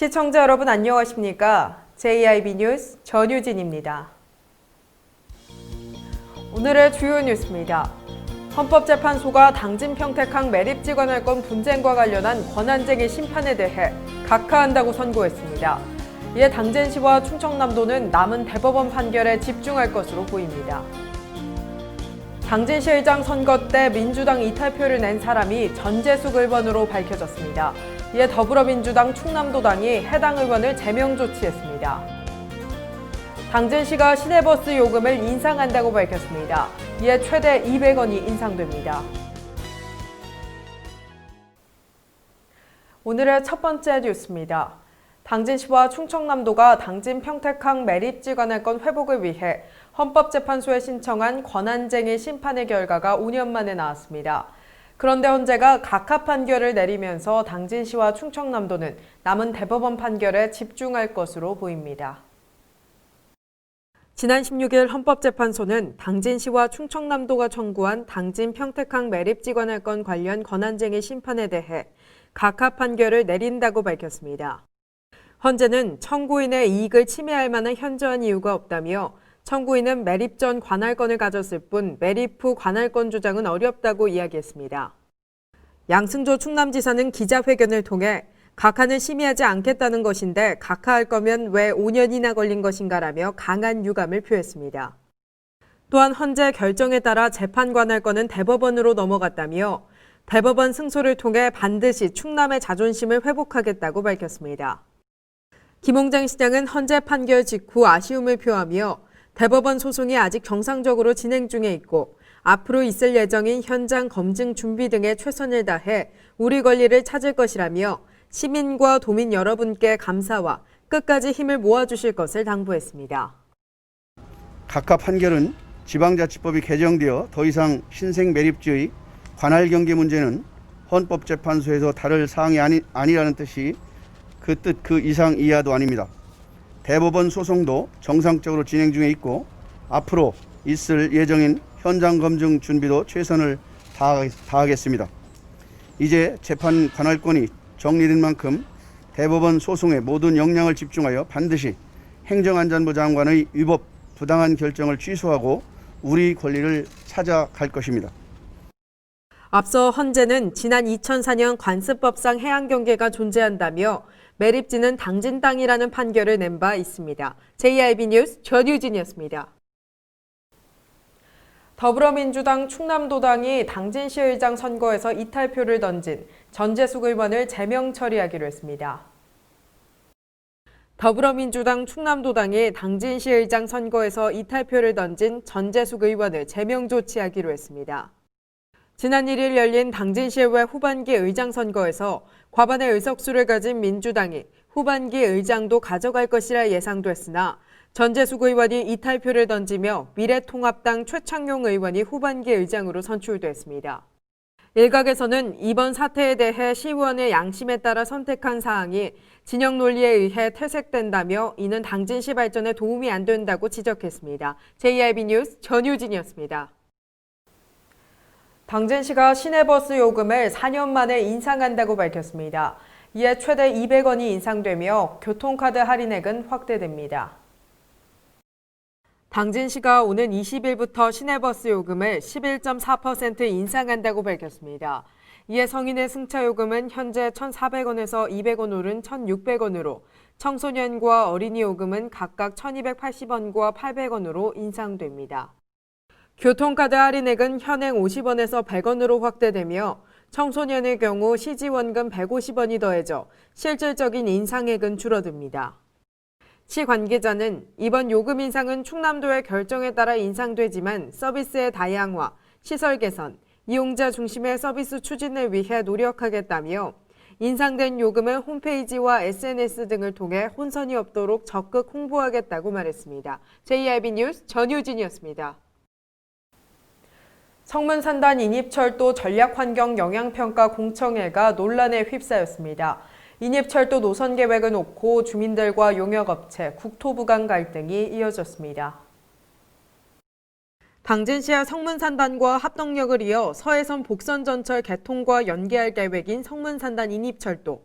시청자 여러분 안녕하십니까? JIB 뉴스 전유진입니다. 오늘의 주요 뉴스입니다. 헌법재판소가 당진 평택항 매립지관할건 분쟁과 관련한 권한쟁의 심판에 대해 각하한다고 선고했습니다. 이에 당진시와 충청남도는 남은 대법원 판결에 집중할 것으로 보입니다. 당진시의장 선거 때 민주당 이탈표를 낸 사람이 전재숙 의원으로 밝혀졌습니다. 이에 더불어민주당 충남도당이 해당 의원을 제명 조치했습니다. 당진시가 시내버스 요금을 인상한다고 밝혔습니다. 이에 최대 200원이 인상됩니다. 오늘의 첫 번째 뉴스입니다. 당진시와 충청남도가 당진 평택항 매립지관할건 회복을 위해 헌법재판소에 신청한 권한쟁의 심판의 결과가 5년 만에 나왔습니다. 그런데 헌재가 각하 판결을 내리면서 당진시와 충청남도는 남은 대법원 판결에 집중할 것으로 보입니다. 지난 16일 헌법재판소는 당진시와 충청남도가 청구한 당진 평택항 매립 지관할 건 관련 권한쟁의 심판에 대해 각하 판결을 내린다고 밝혔습니다. 헌재는 청구인의 이익을 침해할 만한 현저한 이유가 없다며 청구인은 매립 전 관할권을 가졌을 뿐 매립 후 관할권 주장은 어렵다고 이야기했습니다. 양승조 충남지사는 기자회견을 통해 각하는 심의하지 않겠다는 것인데 각하할 거면 왜 5년이나 걸린 것인가라며 강한 유감을 표했습니다. 또한 헌재 결정에 따라 재판 관할권은 대법원으로 넘어갔다며 대법원 승소를 통해 반드시 충남의 자존심을 회복하겠다고 밝혔습니다. 김홍장 시장은 헌재 판결 직후 아쉬움을 표하며 대법원 소송이 아직 정상적으로 진행 중에 있고 앞으로 있을 예정인 현장 검증 준비 등에 최선을 다해 우리 권리를 찾을 것이라며 시민과 도민 여러분께 감사와 끝까지 힘을 모아주실 것을 당부했습니다. 각하 판결은 지방자치법이 개정되어 더 이상 신생 매립지의 관할 경계 문제는 헌법재판소에서 다룰 사항이 아니, 아니라는 뜻이 그 뜻 그 이상 이하도 아닙니다. 대법원 소송도 정상적으로 진행 중에 있고 앞으로 있을 예정인 현장 검증 준비도 최선을 다하겠습니다. 이제 재판 관할권이 정리된 만큼 대법원 소송에 모든 역량을 집중하여 반드시 행정안전부 장관의 위법 부당한 결정을 취소하고 우리 권리를 찾아갈 것입니다. 앞서 헌재는 지난 2004년 관습법상 해양 경계가 존재한다며 매립지는 당진 땅이라는 판결을 낸 바 있습니다. JIB 뉴스 전유진이었습니다. 더불어민주당 충남도당이 당진시의장 선거에서 이탈표를 던진 전재숙 의원을 제명 처리하기로 했습니다. 더불어민주당 충남도당이 당진시의장 선거에서 이탈표를 던진 전재숙 의원을 제명 조치하기로 했습니다. 지난 1일 열린 당진시의회 후반기 의장 선거에서 과반의 의석수를 가진 민주당이 후반기 의장도 가져갈 것이라 예상됐으나 전재숙 의원이 이탈표를 던지며 미래통합당 최창용 의원이 후반기 의장으로 선출됐습니다. 일각에서는 이번 사태에 대해 시의원의 양심에 따라 선택한 사항이 진영 논리에 의해 퇴색된다며 이는 당진시 발전에 도움이 안 된다고 지적했습니다. JIB 뉴스 전유진이었습니다. 당진시가 시내버스 요금을 4년 만에 인상한다고 밝혔습니다. 이에 최대 200원이 인상되며 교통카드 할인액은 확대됩니다. 당진시가 오는 20일부터 시내버스 요금을 11.4% 인상한다고 밝혔습니다. 이에 성인의 승차 요금은 현재 1,400원에서 200원 오른 1,600원으로 청소년과 어린이 요금은 각각 1,280원과 800원으로 인상됩니다. 교통카드 할인액은 현행 50원에서 100원으로 확대되며 청소년의 경우 시지원금 150원이 더해져 실질적인 인상액은 줄어듭니다. 시 관계자는 이번 요금 인상은 충남도의 결정에 따라 인상되지만 서비스의 다양화, 시설 개선, 이용자 중심의 서비스 추진을 위해 노력하겠다며 인상된 요금은 홈페이지와 SNS 등을 통해 혼선이 없도록 적극 홍보하겠다고 말했습니다. JIB 뉴스 전유진이었습니다. 성문산단 인입철도 전략환경 영향평가 공청회가 논란에 휩싸였습니다. 인입철도 노선 계획을 놓고 주민들과 용역업체, 국토부 간 갈등이 이어졌습니다. 당진시와 성문산단과 합동력을 이어 서해선 복선전철 개통과 연계할 계획인 성문산단 인입철도.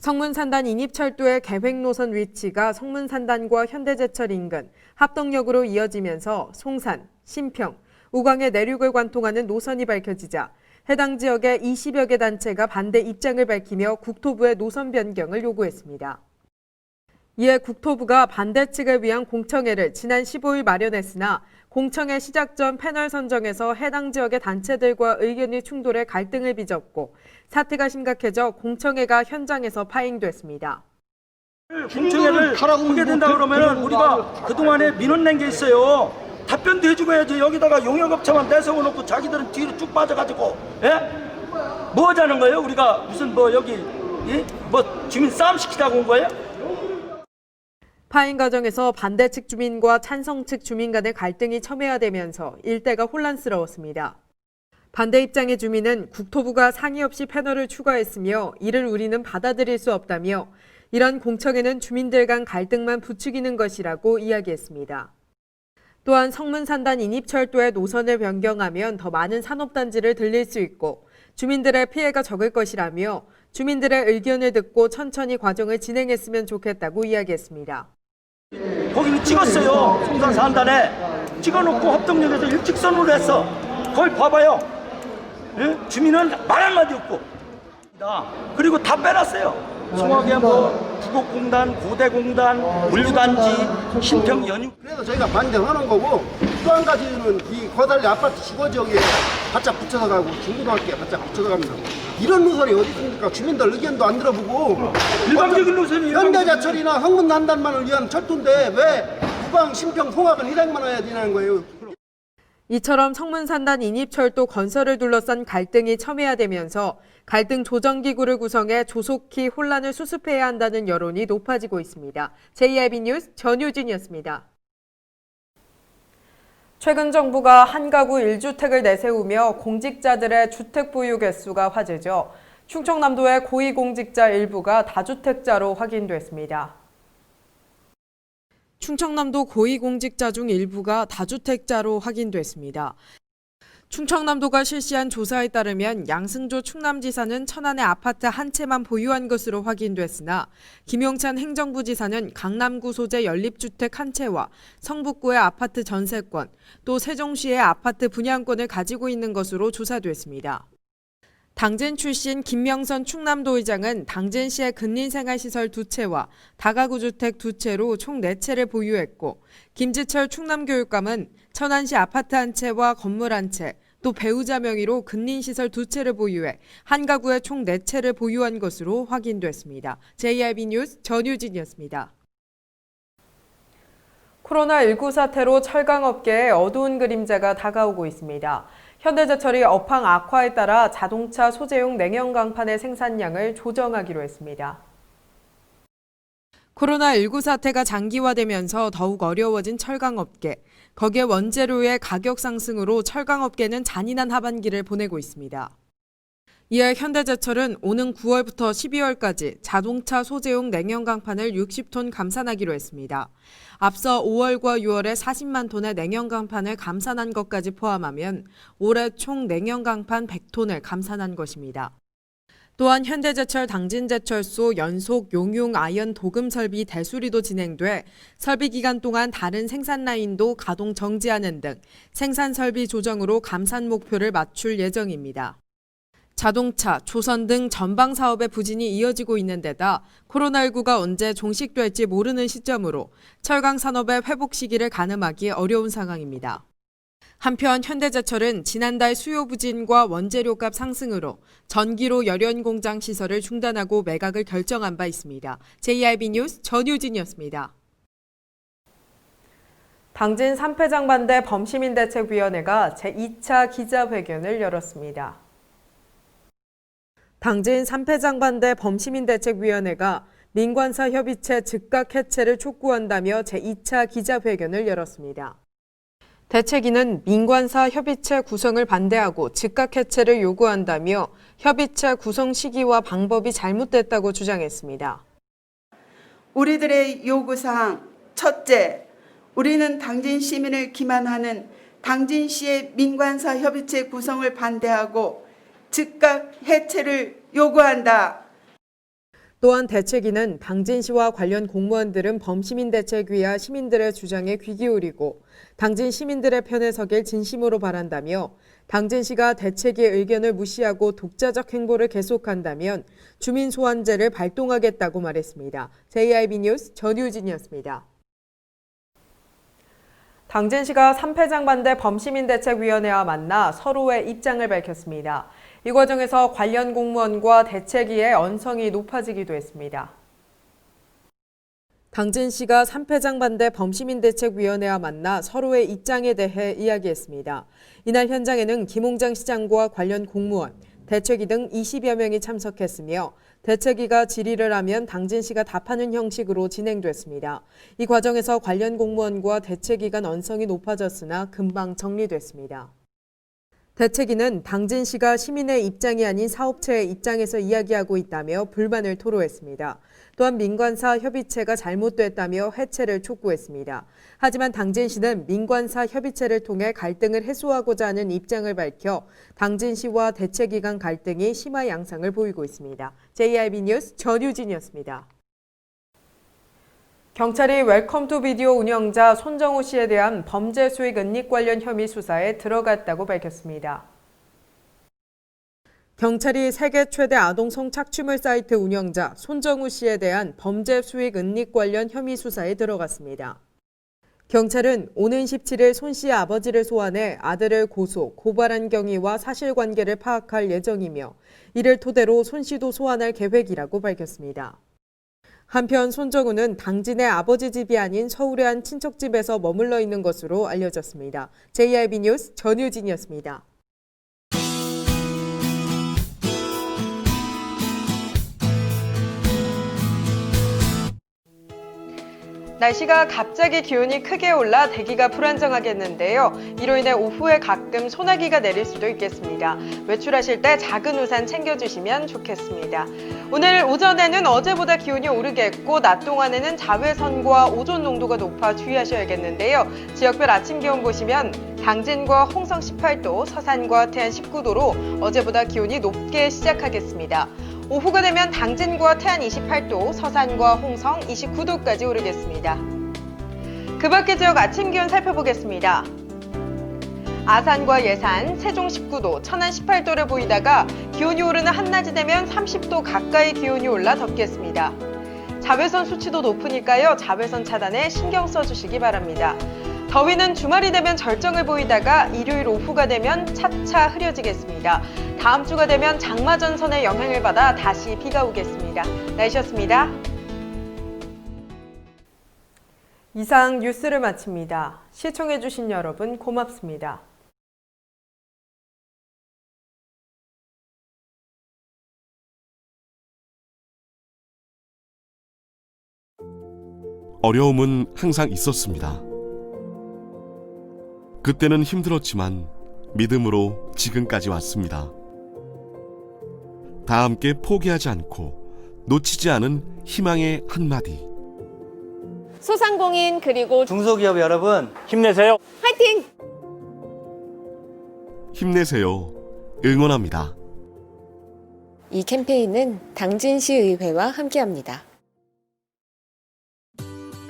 성문산단 인입철도의 계획 노선 위치가 성문산단과 현대제철 인근 합동역으로 이어지면서 송산, 신평, 우광의 내륙을 관통하는 노선이 밝혀지자 해당 지역의 20여 개 단체가 반대 입장을 밝히며 국토부의 노선 변경을 요구했습니다. 이에 국토부가 반대 측을 위한 공청회를 지난 15일 마련했으나 공청회 시작 전 패널 선정에서 해당 지역의 단체들과 의견이 충돌해 갈등을 빚었고 사태가 심각해져 공청회가 현장에서 파행됐습니다. 공청회를 하게 된다 그러면 우리가 그동안에 민원 낸 게 있어요. 답변도 해주고 해야지 여기다가 용역업체만 내세워 놓고 자기들은 뒤로 쭉 빠져가지고 예? 뭐 하자는 거예요? 우리가 무슨 뭐 여기 예? 뭐 주민 싸움 시키자고 온 거예요? 파행 과정에서 반대 측 주민과 찬성 측 주민 간의 갈등이 첨예화되면서 일대가 혼란스러웠습니다. 반대 입장의 주민은 국토부가 상의 없이 패널을 추가했으며 이를 우리는 받아들일 수 없다며 이런 공청회는 주민들 간 갈등만 부추기는 것이라고 이야기했습니다. 또한 성문산단 인입철도의 노선을 변경하면 더 많은 산업단지를 들릴 수 있고 주민들의 피해가 적을 것이라며 주민들의 의견을 듣고 천천히 과정을 진행했으면 좋겠다고 이야기했습니다. 거기는 찍었어요. 송산 산단에 찍어놓고 합동역에서 일직선으로 했어. 거기 봐봐요. 예? 주민은 말 한마디 없고. 그리고 다 빼놨어요. 송악에 뭐 부곡공단, 고대공단, 물류단지, 신평 연유. 그래서 저희가 반대하는 거고 또 한 가지는 이 거달리 아파트 주거 지역에 바짝 붙여서 가고 중고등학교에 바짝 붙여서 갑니다. 이런 노선이 어디 있습니까? 주민들 의견도 안 들어보고 일방적인 노선이에요. 현대자철이나 황문난단만을 위한 철도인데 왜 구방, 신평, 송악은 일행만 해야 되냐는 거예요. 이처럼 성문산단 인입철도 건설을 둘러싼 갈등이 첨예화되면서 갈등 조정기구를 구성해 조속히 혼란을 수습해야 한다는 여론이 높아지고 있습니다. JIB 뉴스 전유진이었습니다. 최근 정부가 한 가구 1주택을 내세우며 공직자들의 주택 보유 개수가 화제죠. 충청남도의 고위공직자 일부가 다주택자로 확인됐습니다. 충청남도 고위공직자 중 일부가 다주택자로 확인됐습니다. 충청남도가 실시한 조사에 따르면 양승조 충남지사는 천안의 아파트 한 채만 보유한 것으로 확인됐으나 김용찬 행정부지사는 강남구 소재 연립주택 한 채와 성북구의 아파트 전세권, 또 세종시의 아파트 분양권을 가지고 있는 것으로 조사됐습니다. 당진 출신 김명선 충남도의장은 당진시의 근린생활시설 두 채와 다가구 주택 두 채로 총네 채를 보유했고 김지철 충남교육감은 천안시 아파트 한 채와 건물 한 채, 또 배우자 명의로 근린시설 두 채를 보유해 한 가구에 총네 채를 보유한 것으로 확인됐습니다. JIB 뉴스 전유진이었습니다. 코로나19 사태로 철강업계에 어두운 그림자가 다가오고 있습니다. 현대제철이 업황 악화에 따라 자동차 소재용 냉형 강판의 생산량을 조정하기로 했습니다. 코로나19 사태가 장기화되면서 더욱 어려워진 철강업계. 거기에 원재료의 가격 상승으로 철강업계는 잔인한 하반기를 보내고 있습니다. 이에 현대제철은 오는 9월부터 12월까지 자동차 소재용 냉형 강판을 60톤 감산하기로 했습니다. 앞서 5월과 6월에 40만 톤의 냉형 강판을 감산한 것까지 포함하면 올해 총 냉형 강판 100톤을 감산한 것입니다. 또한 현대제철 당진제철소 연속 용융 아연 도금 설비 대수리도 진행돼 설비 기간 동안 다른 생산 라인도 가동 정지하는 등 생산 설비 조정으로 감산 목표를 맞출 예정입니다. 자동차, 조선 등 전방 사업의 부진이 이어지고 있는 데다 코로나19가 언제 종식될지 모르는 시점으로 철강 산업의 회복 시기를 가늠하기 어려운 상황입니다. 한편 현대제철은 지난달 수요 부진과 원재료값 상승으로 전기로 열연 공장 시설을 중단하고 매각을 결정한 바 있습니다. JIB 뉴스 전유진이었습니다. 당진 삼패장 반대 범시민대책위원회가 제2차 기자회견을 열었습니다. 당진 삼패장 반대 범시민대책위원회가 민관사 협의체 즉각 해체를 촉구한다며 제2차 기자회견을 열었습니다. 대책위는 민관사 협의체 구성을 반대하고 즉각 해체를 요구한다며 협의체 구성 시기와 방법이 잘못됐다고 주장했습니다. 우리들의 요구사항 첫째, 우리는 당진 시민을 기만하는 당진시의 민관사 협의체 구성을 반대하고 즉각 해체를 요구한다. 또한 대책위는 당진 시와 관련 공무원들은 범시민 대책위와 시민들의 주장에 귀 기울이고 당진 시민들의 편에 서길 진심으로 바란다며 당진 시가 대책위의 의견을 무시하고 독자적 행보를 계속한다면 주민 소환제를 발동하겠다고 말했습니다. JIB 뉴스 전유진이었습니다. 당진 시가 3패장 반대 범시민 대책위원회와 만나 서로의 입장을 밝혔습니다. 이 과정에서 관련 공무원과 대책위의 언성이 높아지기도 했습니다. 당진시가 3패장 반대 범시민대책위원회와 만나 서로의 입장에 대해 이야기했습니다. 이날 현장에는 김홍장 시장과 관련 공무원, 대책위 등 20여 명이 참석했으며 대책위가 질의를 하면 당진시가 답하는 형식으로 진행됐습니다. 이 과정에서 관련 공무원과 대책위 간 언성이 높아졌으나 금방 정리됐습니다. 대책위는 당진 시가 시민의 입장이 아닌 사업체의 입장에서 이야기하고 있다며 불만을 토로했습니다. 또한 민관사 협의체가 잘못됐다며 해체를 촉구했습니다. 하지만 당진시는 민관사 협의체를 통해 갈등을 해소하고자 하는 입장을 밝혀 당진시와 대책위 간 갈등이 심화 양상을 보이고 있습니다. JIB 뉴스 전유진이었습니다. 경찰이 웰컴 투 비디오 운영자 손정우 씨에 대한 범죄 수익 은닉 관련 혐의 수사에 들어갔다고 밝혔습니다. 경찰이 세계 최대 아동 성착취물 사이트 운영자 손정우 씨에 대한 범죄 수익 은닉 관련 혐의 수사에 들어갔습니다. 경찰은 오는 17일 손 씨의 아버지를 소환해 아들을 고소, 고발한 경위와 사실관계를 파악할 예정이며 이를 토대로 손 씨도 소환할 계획이라고 밝혔습니다. 한편 손정우는 당진의 아버지 집이 아닌 서울의 한 친척집에서 머물러 있는 것으로 알려졌습니다. JIB 뉴스 전유진이었습니다. 날씨가 갑자기 기온이 크게 올라 대기가 불안정하겠는데요. 이로 인해 오후에 가끔 소나기가 내릴 수도 있겠습니다. 외출하실 때 작은 우산 챙겨주시면 좋겠습니다. 오늘 오전에는 어제보다 기온이 오르겠고 낮 동안에는 자외선과 오존 농도가 높아 주의하셔야겠는데요. 지역별 아침 기온 보시면 당진과 홍성 18도, 서산과 태안 19도로 어제보다 기온이 높게 시작하겠습니다. 오후가 되면 당진과 태안 28도, 서산과 홍성 29도까지 오르겠습니다. 그 밖의 지역 아침 기온 살펴보겠습니다. 아산과 예산, 세종 19도, 천안 18도를 보이다가 기온이 오르는 한낮이 되면 30도 가까이 기온이 올라 덥겠습니다. 자외선 수치도 높으니까요. 자외선 차단에 신경 써주시기 바랍니다. 더위는 주말이 되면 절정을 보이다가 일요일 오후가 되면 차차 흐려지겠습니다. 다음 주가 되면 장마 전선의 영향을 받아 다시 비가 오겠습니다. 날씨였습니다. 이상 뉴스를 마칩니다. 시청해주신 여러분 고맙습니다. 어려움은 항상 있었습니다. 그때는 힘들었지만 믿음으로 지금까지 왔습니다. 다 함께 포기하지 않고 놓치지 않은 희망의 한마디. 소상공인 그리고 중소기업 여러분 힘내세요. 화이팅! 힘내세요. 응원합니다. 이 캠페인은 당진시의회와 함께합니다.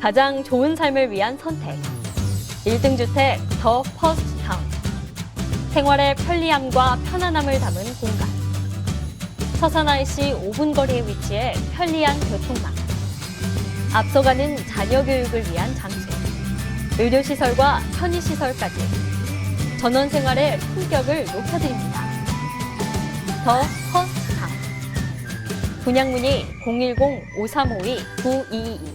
가장 좋은 삶을 위한 선택. 1등 주택 더 퍼스트 타운. 생활의 편리함과 편안함을 담은 공간. 서산 IC 5분 거리에 위치해 편리한 교통망. 앞서가는 자녀 교육을 위한 장치. 의료시설과 편의시설까지. 전원 생활의 품격을 높여드립니다. 더 퍼스트 타운. 분양 문의 010-5352-9222